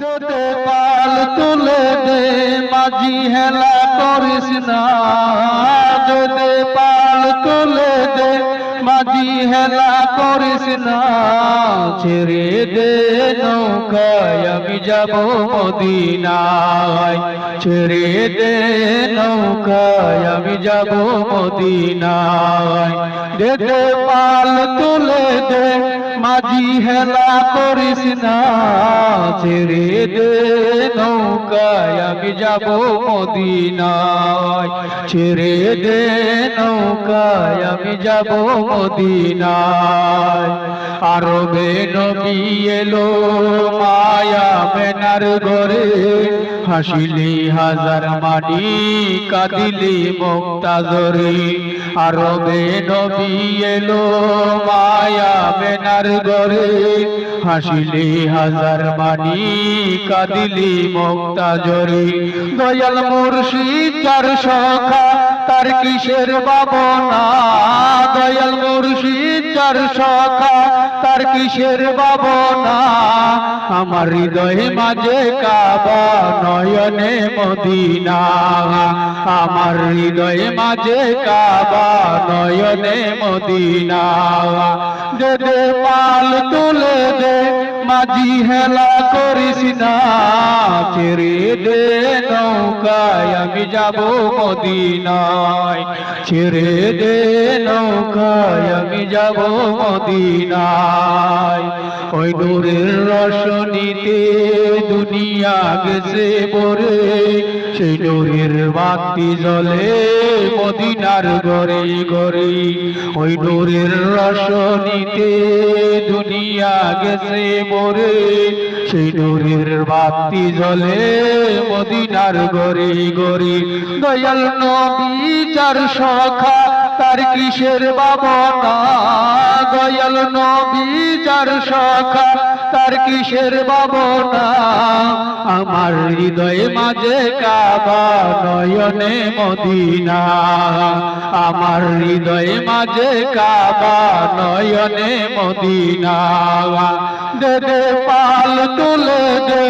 দে পাল তুলে দে মাঝি হেলা করিস না মাঝি হেলা করিস না, ছেড়ে দে নৌকায়, আমি যাব মদিনায়। ছেড়ে দে নৌকায়, আমি যাব মদিনায়। দে দে পাল তুলে দে, মাঝি হেলা করিস না, ছেড়ে দে নৌকায়, আমি যাব মদিনায়। ছেড়ে দে নৌকায়, আমি যাব মদিনায়। আরবে নবী এলো মায়া বেনার গরে হাসিলি হাজার মানি কাদিলি মুক্তা জরে আরবে নবী এলো মায়া বেনার গরে হাসিলি হাজার মানি কাদিলি মুক্তা জরে দয়াল মুর্শিদ যার সখা তার কিসের বাবনা? দয়াল মুর্শিদ যার সখা, তার কিসের বাবনা? আমার হৃদয়ে মাঝে কাবা নয়নে মদিনা। আমার হৃদয়ে মাঝে কাবা নয়নে মদিনা। দে পাল তুলে দে মাঝি হেলা করিস না, ছেড়ে দে নৌকায়, আমি যাব মদিনায়। ছেড়ে দে নৌকায়, আমি যাব মদিনায়। ওই নূরের রশনীতে দুনিয়া গেছে বরে সেই নূরের বাতি জ্বলে মদিনার গড়ে গড়ে ওই নূরের রশনীতে দুনিয়া গেছে বরে সেই নূরের বাতি জলে মদিনার গরি গরি দয়াল নবী চার সখা তার কিসের বাবনা। দয়াল নবী চার সখা তার কিসের বাবনা আমার হৃদয়ে মাঝে কাবা নয়নে মদিনা। আমার হৃদয়ে মাঝে কাবা নয়নে মদিনা। দে পাল তুলে দে